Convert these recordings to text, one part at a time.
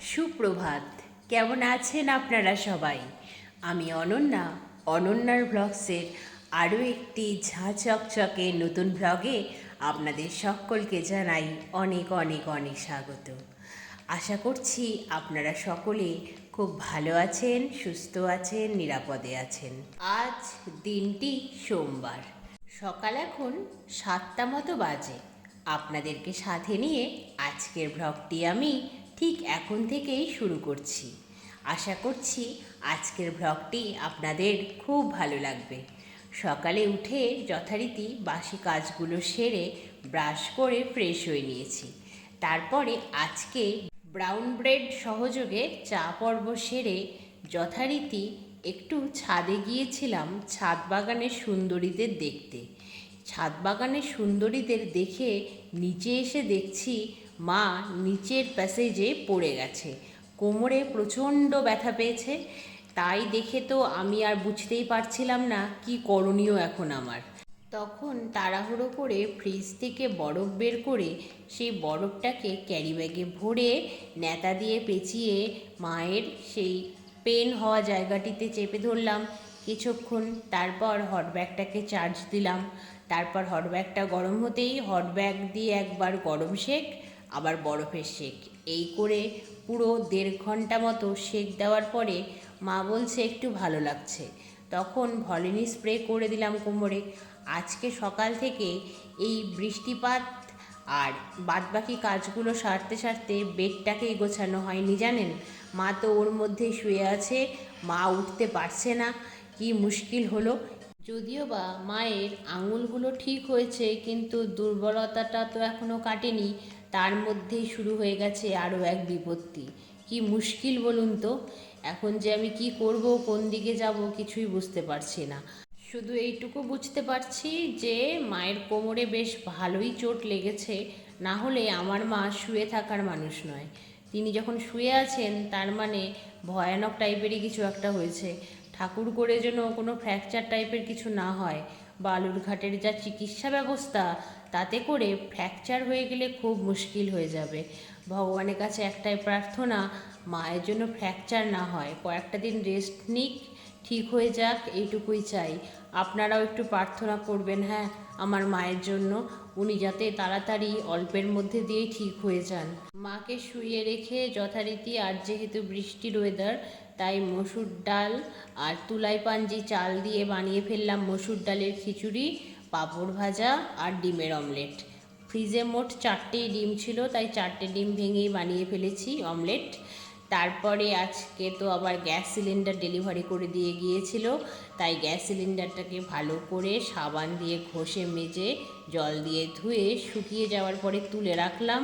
সুপ্রভাত। কেমন আছেন আপনারা সবাই? আমি অনন্যা, অনন্যার ব্লগসের আরও একটি ঝাঁ চকচকে নতুন ব্লগে আপনাদের সকলকে জানাই অনেক অনেক অনেক স্বাগত। আশা করছি আপনারা সকলে খুব ভালো আছেন, সুস্থ আছেন, নিরাপদে আছেন। আজ দিনটি সোমবার। সকাল এখন সাতটা মতো বাজে। আপনাদেরকে সাথে নিয়ে আজকের ব্লগটি আমি ঠিক এখন থেকেই শুরু করছি। আশা করছি আজকের ব্লগটি আপনাদের খুব ভালো লাগবে। সকালে উঠে যথারীতি বাসি কাজগুলো সেরে ব্রাশ করে ফ্রেশ হয়ে নিয়েছি। তারপরে আজকে ব্রাউন ব্রেড সহযোগে চা পর্ব সেরে যথারীতি একটু ছাদে গিয়েছিলাম ছাদ বাগানের সুন্দরীদের দেখতে। ছাদ বাগানের সুন্দরীদের দেখে নিচে এসে দেখছি মা নিচের প্যাসেজে পড়ে গেছে। কোমরে প্রচণ্ড ব্যথা পেয়েছে। তাই দেখে তো আমি আর বুঝতেই পারছিলাম না কি করণীয় এখন আমার। তখন তাড়াহুড়ো করে ফ্রিজ থেকে বরফ বের করে সেই বরফটাকে ক্যারি ব্যাগে ভরে নেতা দিয়ে পেঁচিয়ে মায়ের সেই পেন হওয়া জায়গাটিতে চেপে ধরলাম। কিছুক্ষণ তারপর হট ব্যাগটাকে চার্জ দিলাম। তারপর হট ব্যাগটা গরম হতেই হট ব্যাগ দিয়ে একবার গরম শেক আবার বরফের শেক। এই করে পুরো দেড় ঘণ্টা মতো শেক দেওয়ার পরে মা বলছে, একটু ভালো লাগছে। তখন ভলিনি স্প্রে করে দিলাম কোমরে। আজকে সকাল থেকে এই বৃষ্টিপাত আর বাদবাকি কাজগুলো সারতে সারতে বেডটাকেই গোছানো হয়নি, জানেন? মা তো ওর মধ্যেই শুয়ে আছে, মা উঠতে পারছে না, কি মুশকিল হলো? যদিও বা মায়ের আঙুলগুলো ঠিক হয়েছে, কিন্তু দুর্বলতাটা তো এখনও কাটেনি। তার মধ্যেই শুরু হয়ে গেছে আরও এক বিপত্তি। কি মুশকিল বলুন তো? এখন যে আমি কি করব, কোন দিকে যাব কিছুই বুঝতে পারছি না। শুধু এইটুকু বুঝতে পারছি যে, মায়ের কোমরে বেশ ভালোই চোট লেগেছে, না হলে আমার মা শুয়ে থাকার মানুষ নয়। তিনি যখন শুয়ে আছেন, তার মানে ভয়ানক টাইপেরই কিছু একটা হয়েছে। ঠাকুর করে যেন কোনো ফ্র্যাকচার টাইপের কিছু না হয়, বালুরঘাটের যা চিকিৎসা ব্যবস্থা তাতে করে ফ্র্যাকচার হয়ে গেলে খুব মুশকিল হয়ে যাবে। ভগবানের কাছে একটাই প্রার্থনা, মায়ের জন্য ফ্র্যাকচার না হয়, কয়েকটা দিন রেস্ট নিক, ঠিক হয়ে যাক, এইটুকুই চাই। আপনারাও একটু প্রার্থনা করবেন হ্যাঁ আমার মায়ের জন্য। উনি যাতে তাড়াতাড়ি অল্পের মধ্যে দিয়েই ঠিক হয়ে যান। মাকে শুয়ে রেখে যথারীতি, আর যেহেতু বৃষ্টির ওয়েদার তাই মসুর ডাল আর তুলাই পাঞ্জি চাল দিয়ে বানিয়ে ফেললাম মসুর ডালের খিচুড়ি। পাঁপড় ভাজা আর ডিমের অমলেট। ফ্রিজে মোট চারটেই ডিম ছিল, তাই চারটে ডিম ভেঙেই বানিয়ে ফেলেছি অমলেট। তারপরে আজকে তো আবার গ্যাস সিলিন্ডার ডেলিভারি করে দিয়ে গিয়েছিল, তাই গ্যাস সিলিন্ডারটাকে ভালো করে সাবান দিয়ে ঘষে মেজে জল দিয়ে ধুয়ে শুকিয়ে যাওয়ার পরে তুলে রাখলাম।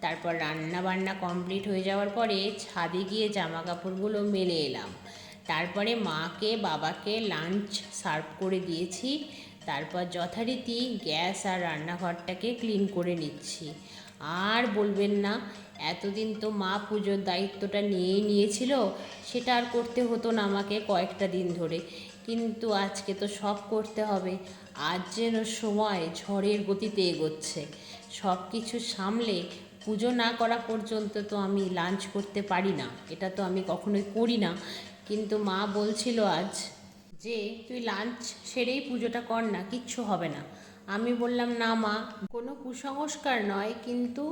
তারপর রান্না বান্না কমপ্লিট হয়ে যাওয়ার পরে ছাদে গিয়ে জামা কাপড়গুলো মেলে এলাম। তারপরে মাকে, বাবাকে লাঞ্চ সার্ভ করে দিয়েছি। তারপর যথারীতি গ্যাস আর রান্নাঘরটাকে ক্লিন করে নিচ্ছি। আর বলবেন না, এতদিন তো মা পুজোর দায়িত্বটা নিয়েই নিয়েছিল, সেটা আর করতে হতো না আমাকে কয়েকটা দিন ধরে। কিন্তু আজকে তো সব করতে হবে, আজ যেন সময় ঝড়ের গতিতে এগোচ্ছে। সব কিছু সামলে পুজো না করা পর্যন্ত তো আমি লাঞ্চ করতে পারি না, এটা তো আমি কখনোই করি না। কিন্তু মা বলছিল আজ যে, তুই লাঞ্চ সেরেই পুজোটা কর না, কিচ্ছু হবে না। আমি বললাম, না মা। কোনো কুসংস্কার নয়, কিন্তু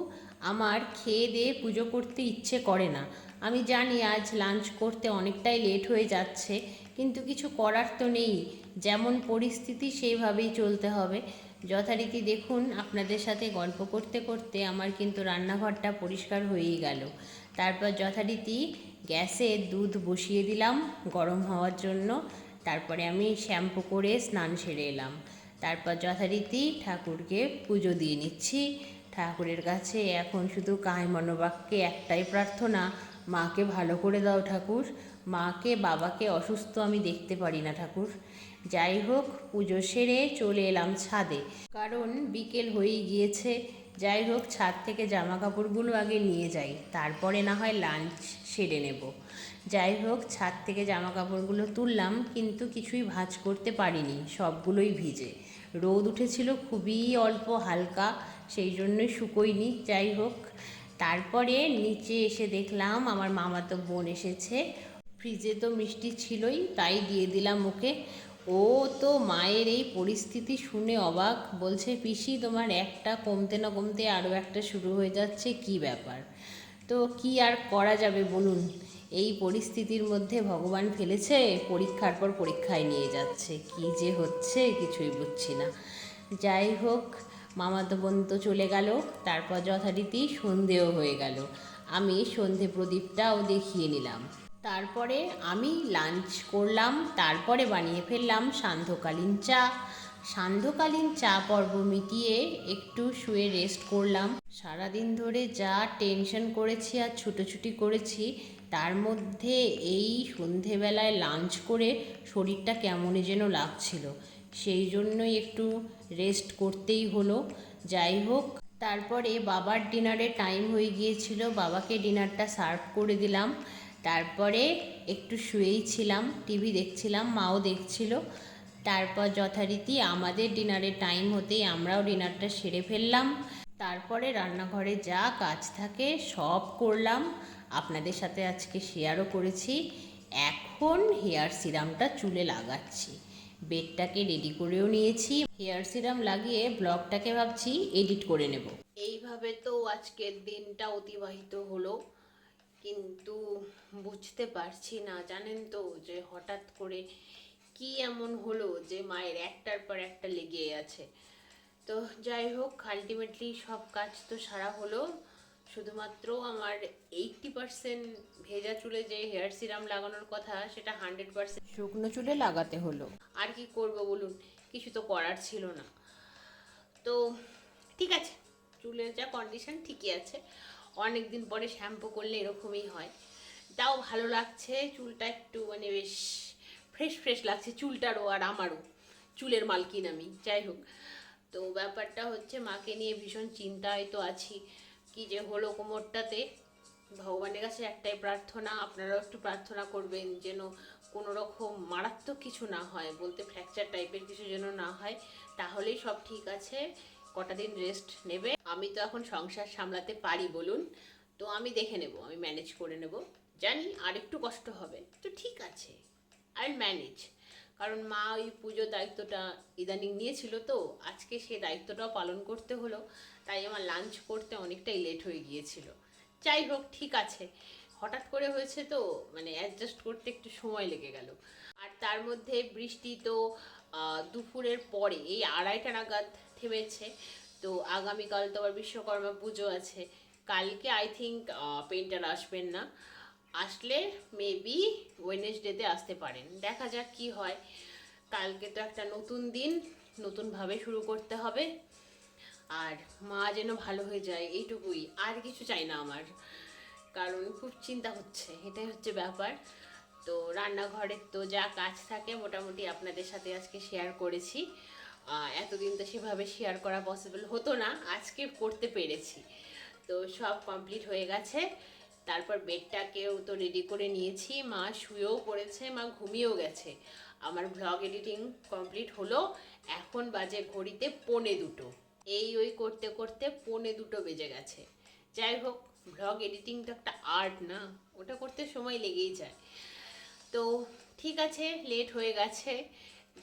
আমার খেয়ে দিয়ে পুজো করতে ইচ্ছে করে না। আমি জানি আজ লাঞ্চ করতে অনেকটাই লেট হয়ে যাচ্ছে, কিন্তু কিছু করার তো নেই। যেমন পরিস্থিতি, সেইভাবেই চলতে হবে। যথারীতি দেখুন, আপনাদের সাথে গল্প করতে করতে আমার কিন্তু রান্নাঘরটা পরিষ্কার হয়েই গেল। তারপর যথারীতি গ্যাসে দুধ বসিয়ে দিলাম গরম হওয়ার জন্য। তারপরে আমি শ্যাম্পু করে স্নান সেরে এলাম। তারপর যথারীতি ঠাকুরকে পুজো দিয়ে নিচ্ছি। ঠাকুরের কাছে এখন শুধু কায় মনোবাক্যে একটাই প্রার্থনা, মাকে ভালো করে দাও ঠাকুর। মাকে, বাবাকে অসুস্থ আমি দেখতে পারি না ঠাকুর। যাই হোক, পুজো সেরে চলে এলাম ছাদে। কারণ বিকেল হয়েই গিয়েছে। যাই হোক, ছাদ থেকে জামা কাপড়গুলো আগে নিয়ে যাই। তারপরে না হয় লাঞ্চ সেরে নেব। যাই হোক, ছাদ থেকে জামা কাপড়গুলো তুললাম, কিন্তু কিছুই ভাঁজ করতে পারিনি, সবগুলোই ভিজে। রোদ উঠেছিল খুবই অল্প, হালকা, সেই জন্যই শুকোয়নি। যাই হোক, তারপরে নিচে এসে দেখলাম আমার মামাতো বোন এসেছে। ফ্রিজে তো মিষ্টি ছিলই, তাই দিয়ে দিলাম ওকে। ও তো মায়ের এই পরিস্থিতি শুনে অবাক, বলছে, পিসি, তোমার একটা কমতে না কমতে আরও একটা শুরু হয়ে যাচ্ছে, কি ব্যাপার? তো কি আর করা যাবে বলুন? এই পরিস্থিতির মধ্যে ভগবান ফেলেছে, পরীক্ষার পর পরীক্ষায় নিয়ে যাচ্ছে। কি যে হচ্ছে কিছুই বুঝছি না। যাই হোক, মামাতো বোন তো চলে গেল, তারপর যথারীতি সন্ধেও হয়ে গেল। আমি সন্ধে প্রদীপটাও দেখিয়ে নিলাম। তারপরে আমি লাঞ্চ করলাম, তারপরে বানিয়ে ফেললাম সান্ধ্যকালীন চা। সান্ধ্যকালীন চা পর্ব মিটিয়ে একটু শুয়ে রেস্ট করলাম। সারাদিন ধরে যা টেনশন করেছি আর ছুটোছুটি করেছি, তার মধ্যে এই সন্ধেবেলায় লাঞ্চ করে শরীরটা কেমনই যেন লাগছিল। সেই জন্যই একটু রেস্ট করতেই হলো। যাই হোক, তারপরে বাবার ডিনারের টাইম হয়ে গিয়েছিল, বাবাকে ডিনারটা সার্ভ করে দিলাম। তারপরে একটু শুয়েই ছিলাম টিভি দেখছিলাম, মাও দেখছিল। তারপর যথারীতি আমাদের ডিনারের টাইম হতেই আমরাও ডিনারটা সেরে ফেললাম। তারপরে রান্নাঘরে যা কাজ থাকে সব করলাম। আপনাদের সাথে আজকে শেয়ারও করেছি। এখন হেয়ার সিরামটা চুলে লাগাচ্ছি। বেডটাকে রেডি করেও নিয়েছি। হেয়ার সিরাম লাগিয়ে ব্লগটাকে ভাবছি এডিট করে নেব। এইভাবে তো আজকের দিনটা অতিবাহিত হলো। কিন্তু বুঝতে পারছি না, জানেন তো, যে হঠাৎ করে কি এমন হলো যে মায়ের একটার পর একটা লেগে আছে? তো যাই হোক আলটিমেটলি সব কাজ তো সারা হলো। শুধুমাত্র আমার এইটটি পার্সেন্ট ভেজা চুলে যে হেয়ার সিরাম লাগানোর কথা সেটা হান্ড্রেড পার্সেন্ট শুকনো চুলে লাগাতে হলো। আর কি করব বলুন? কিছু তো করার ছিল না। তো ঠিক আছে চুলের যা কন্ডিশন ঠিকই আছে। অনেক দিন পরে শ্যাম্পু করলে এরকমই হয়। তাও ভালো লাগছে চুলটা একটু মানে বেশ ফ্রেশ ফ্রেশ লাগছে চুলটারও আর আমারও, চুলের মালকিন আমি, যাই হোক। তো ব্যাপারটা হচ্ছে মাকে নিয়ে ভীষণ চিন্তায় তো আছি, কি যে হলো কোমরটাতে। ভগবানের কাছে একটাই প্রার্থনা, আপনারাও একটু প্রার্থনা করবেন যেন কোনো রকম মারাত্মক কিছু না হয়, বলতে ফ্র্যাকচার টাইপের কিছু যেন না হয়, তাহলেই সব ঠিক আছে, কটা দিন রেস্ট নেবে। আমি তো এখন সংসার সামলাতে পারি বলুন, তো আমি দেখে নেব, আমি ম্যানেজ করে নেব। জানি আর একটু কষ্ট হবে, তো ঠিক আছে। আই ম্যানেজ কারণ মা ওই পুজোর দায়িত্বটা ইদানিং নিয়েছিল তো, আজকে সে দায়িত্বটাও পালন করতে হলো, তাই আমার লাঞ্চ করতে অনেকটাই লেট হয়ে গিয়েছিল। যাই হোক, ঠিক আছে। হঠাৎ করে হয়েছে তো মানে অ্যাডজাস্ট করতে একটু সময় লেগে গেল। আর তার মধ্যে বৃষ্টি তো দুপুরের পরে, এই আড়াইটা নাগাদ থেমেছে। তো আগামীকাল তো আবার বিশ্বকর্মা পুজো আছে। কালকে আই থিঙ্ক পেন্টার আসবেন না। আসলে মেবি ওয়েনেসডেতে আসতে পারেন। দেখা যাক কি হয়। কালকে তো একটা নতুন দিন, নতুনভাবে শুরু করতে হবে। আর মা যেন ভালো হয়ে যায়, এইটুকুই। আর কিছু চাই না আমার, কারণ খুব চিন্তা হচ্ছে। এটাই হচ্ছে ব্যাপার। তো রান্নাঘরের তো যা কাজ থাকে, মোটামুটি আপনাদের সাথে আজকে শেয়ার করেছি। এতদিন তো সেভাবে শেয়ার করা পসিবল হতো না, আজকে করতে পেরেছি। তো সব কমপ্লিট হয়ে গেছে। তারপর বেডটাকেও তো রেডি করে নিয়েছি। মা শুয়েও পড়েছে, মা ঘুমিয়েও গেছে। আমার ব্লগ এডিটিং কমপ্লিট হলো। এখন বাজে ঘড়িতে পৌনে দুটো। এই ওই করতে করতে পৌনে দুটো বেজে গেছে। যাই হোক ব্লগ এডিটিং তো একটা আর্ট না, ওটা করতে সময় লেগেই যায়। তো ঠিক আছে লেট হয়ে গেছে।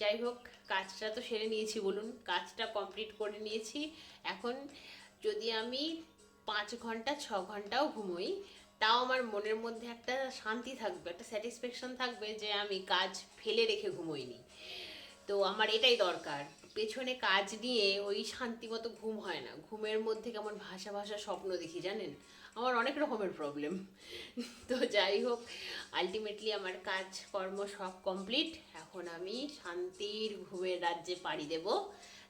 যাই হোক, কাজটা তো সেরে নিয়েছি বলুন। কাজটা কমপ্লিট করে নিয়েছি। এখন যদি আমি পাঁচ ঘণ্টা, ছ ঘন্টাও ঘুমোই তাও আমার মনের মধ্যে একটা শান্তি থাকবে, একটা স্যাটিসফ্যাকশন থাকবে যে আমি কাজ ফেলে রেখে ঘুমোইনি। তো আমার এটাই দরকার, পেছনে কাজ নিয়ে ওই শান্তি মতো ঘুম হয় না। ঘুমের মধ্যে কেমন ভাষা ভাষা স্বপ্ন দেখি জানেন? আমার অনেক রকমের প্রবলেম তো যাই হোক আলটিমেটলি আমার কাজ কর্ম সব কমপ্লিট এখন আমি শান্তির ঘুমের রাজ্যে পাড়ি দেব।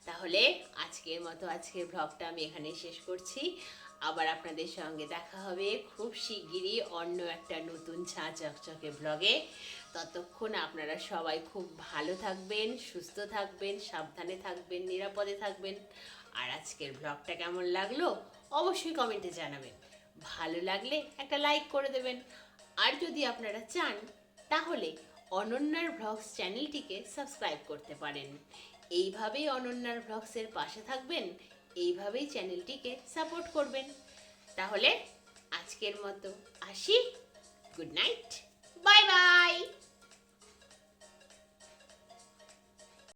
তাহলে আজকের মতো আজকের ব্লগটা আমি এখানেই শেষ করছি। আবার আপনাদের সঙ্গে দেখা হবে খুব শিগগিরই অন্য একটা নতুন ছা চকচকে ব্লগে। ততক্ষণ আপনারা সবাই খুব ভালো থাকবেন, সুস্থ থাকবেন, সাবধানে থাকবেন, নিরাপদে থাকবেন। আর আজকের ব্লগটা কেমন লাগল অবশ্যই কমেন্টে জানাবেন। ভালো লাগলে একটা লাইক করে দেবেন। আর যদি আপনারা চান, তাহলে অনন্যার ব্লগস চ্যানেলটিকে সাবস্ক্রাইব করতে পারেন। এইভাবেই অনন্যার ব্লগসের পাশে থাকবেন। এইভাবেই চ্যানেলটিকে সাপোর্ট করবেন। তাহলে আজকের মতো আসি। Good night. Bye bye.